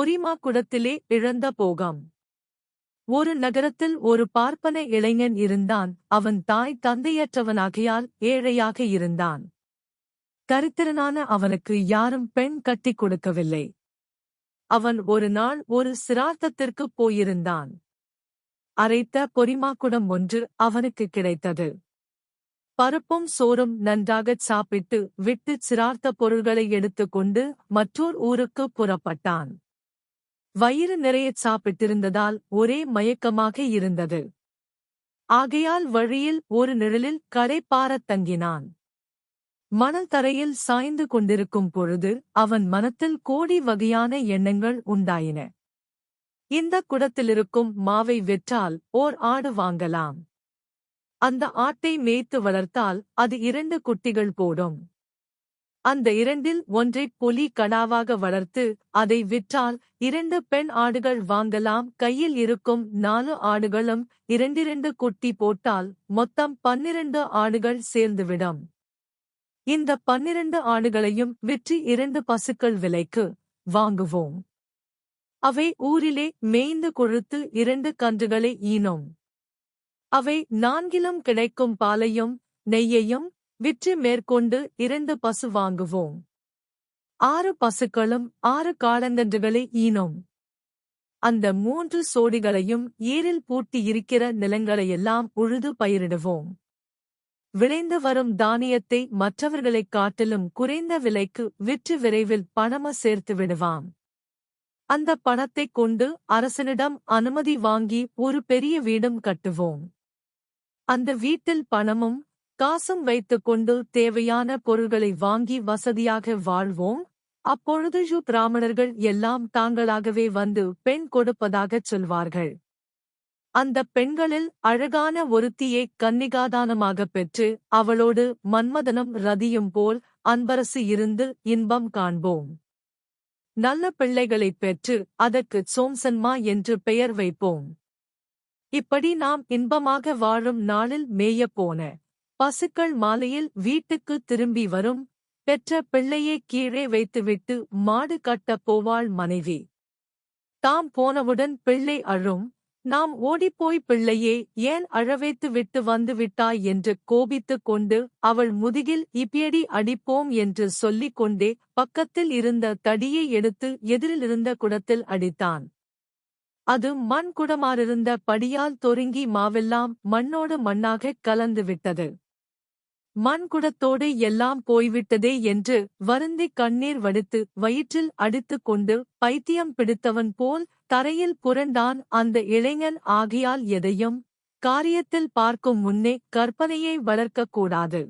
பொரிமா குடத்திலே இழந்த போகம். ஒரு நகரத்தில் ஒரு பார்ப்பன இளைஞன் இருந்தான். அவன் தாய் தந்தையற்றவனாகையால் ஏழையாக இருந்தான். கரித்திரனான அவனுக்கு யாரும் பெண் கட்டிக் கொடுக்கவில்லை. அவன் ஒரு நாள் ஒரு சிரார்த்தத்திற்குப் போயிருந்தான். அரைத்த பொரிமாக்குடம் ஒன்று அவனுக்கு கிடைத்தது. பருப்பும் சோறும் நன்றாகச் சாப்பிட்டு விட்டு சிரார்த்த பொருள்களை எடுத்துக்கொண்டு மற்றோர் ஊருக்கு புறப்பட்டான். வயிறு நிறையச் சாப்பிட்டிருந்ததால் ஒரே மயக்கமாக இருந்தது. ஆகையால் வழியில் ஒரு நிழலில் கடைப்பாரத் தங்கினான். மணல் தரையில் சாய்ந்து கொண்டிருக்கும் பொழுது அவன் மனத்தில் கோடி வகையான எண்ணங்கள் உண்டாயின. இந்த குடத்திலிருக்கும் மாவை விற்றால் ஓர் ஆடு வாங்கலாம். அந்த ஆட்டை மேய்த்து வளர்த்தால் அது இரண்டு குட்டிகள் போடும். அந்த இரண்டில் ஒன்றை புலி கடாவாக வளர்த்து அதை விற்றால் இரண்டு பெண் ஆடுகள் வாங்கலாம். கையில் இருக்கும் நாலு ஆடுகளும் இரண்டிரண்டு குட்டி போட்டால் மொத்தம் பன்னிரண்டு ஆடுகள் சேர்ந்துவிடும். இந்த பன்னிரண்டு ஆடுகளையும் விற்று இரண்டு பசுக்கள் விலைக்கு வாங்குவோம். அவை ஊரிலே மேய்ந்து கொழுத்து இரண்டு கன்றுகளை ஈனோம். அவை நான்கிலும் கிடைக்கும் பாலையும் நெய்யையும் விற்று மேற்கொண்டு இரண்டு பசு வாங்குவோம். ஆறு பசுக்களும் ஆறு காலங்கன்றுகளை ஈனோம். அந்த மூன்று சோடிகளையும் ஏரில் பூட்டி இருக்கிற நிலங்களையெல்லாம் உழுது பயிரிடுவோம். விளைந்து வரும் தானியத்தை மற்றவர்களைக் காட்டிலும் குறைந்த விலைக்கு விற்று விரைவில் பணம சேர்த்து விடுவாம். அந்த பணத்தைக் கொண்டு அரசனிடம் அனுமதி வாங்கி ஒரு பெரிய வீடும் கட்டுவோம். அந்த வீட்டில் பணமும் காசும் வைத்துக் கொண்டு தேவையான பொருள்களை வாங்கி வசதியாக வாழ்வோம். அப்பொழுது பிராமணர்கள் எல்லாம் தாங்களாகவே வந்து பெண் கொடுப்பதாகச் சொல்வார்கள். அந்த பெண்களில் அழகான ஒருத்தியை கன்னிகாதானமாகப் பெற்று அவளோடு மன்மதனும் ரதியும் போல் அன்பரசு இருந்து இன்பம் காண்போம். நல்ல பிள்ளைகளைப் பெற்று அதற்குச் சோம்சன்மா என்று பெயர் வைப்போம். இப்படி நாம் இன்பமாக வாழும் நாளில் மேயப்போன பசுக்கள் மாலையில் வீட்டுக்கு திரும்பி வரும். பெற்ற பிள்ளையை கீழே வைத்துவிட்டு மாடு கட்டப் போவாள் மனைவி. தாம் போனவுடன் பிள்ளை அழும். நாம் ஓடிப்போய் பிள்ளையே ஏன் அழவைத்து விட்டு வந்துவிட்டாய் என்று கோபித்துக் கொண்டு அவள் முதுகில் இப்பியடி அடிப்போம் என்று சொல்லிக் கொண்டே பக்கத்தில் இருந்த தடியை எடுத்து எதிரிலிருந்த குடத்தில் அடித்தான். அது மண் குடமாறிருந்த படியால் தொருங்கி மாவெல்லாம் மண்ணோடு மண்ணாகக் கலந்து மண்குடத்தோடு மண் குடத்தோடு எல்லாம் போய்விட்டதே என்று வருந்தி கண்ணீர் வடித்து வயிற்றில் அடித்துக் கொண்டு பைத்தியம் பிடித்தவன் போல் தரையில் புரண்டான் அந்த இளைஞன் ஆகியால் எதையும் காரியத்தில் பார்க்கும் முன்னே கற்பனையை வளர்க்கக்கூடாது